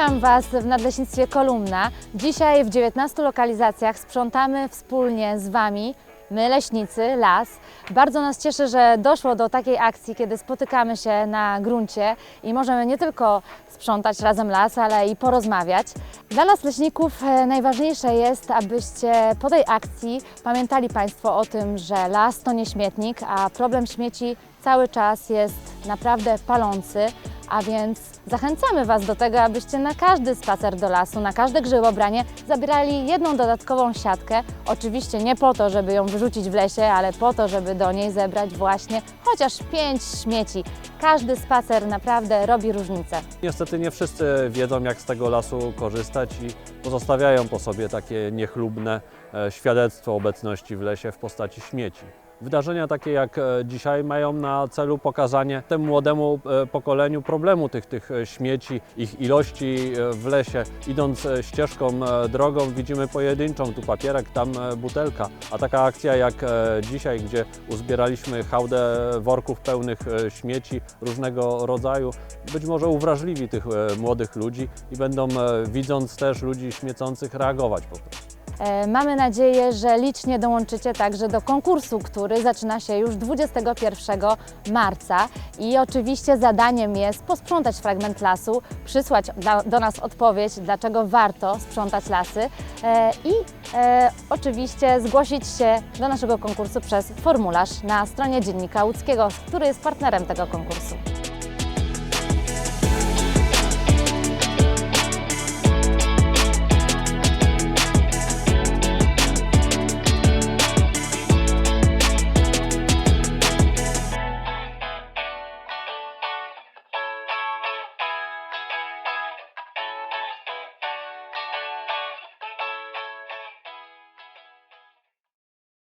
Witam Was w Nadleśnictwie Kolumna. Dzisiaj w 19 lokalizacjach sprzątamy wspólnie z Wami, my leśnicy, las. Bardzo nas cieszy, że doszło do takiej akcji, kiedy spotykamy się na gruncie i możemy nie tylko sprzątać razem las, ale i porozmawiać. Dla nas leśników e, najważniejsze jest, abyście po tej akcji pamiętali Państwo o tym, że las to nie śmietnik, a problem śmieci cały czas jest naprawdę palący. A więc zachęcamy Was do tego, abyście na każdy spacer do lasu, na każde grzybobranie zabierali jedną dodatkową siatkę. Oczywiście nie po to, żeby ją wyrzucić w lesie, ale po to, żeby do niej zebrać właśnie chociaż pięć śmieci. Każdy spacer naprawdę robi różnicę. Niestety nie wszyscy wiedzą, jak z tego lasu korzystać i pozostawiają po sobie takie niechlubne e, świadectwo obecności w lesie w postaci śmieci. Wydarzenia takie jak e, dzisiaj mają na celu pokazanie temu młodemu e, pokoleniu problemu tych, tych e, śmieci, ich ilości w lesie. Idąc ścieżką, drogą widzimy pojedynczą, tu papierek, tam butelka. A taka akcja jak dzisiaj, gdzie uzbieraliśmy hałdę worków pełnych śmieci różnego rodzaju, być może uwrażliwi tych młodych ludzi i będą, widząc też ludzi śmiecących, reagować po prostu. E, Mamy nadzieję, że licznie dołączycie także do konkursu, który zaczyna się już 21 marca. I oczywiście zadaniem jest posprzątać fragment lasu, przysłać do nas odpowiedź, dlaczego warto sprzątać lasy e, i e, oczywiście zgłosić się do naszego konkursu przez formularz na stronie Dziennika Łódzkiego, który jest partnerem tego konkursu.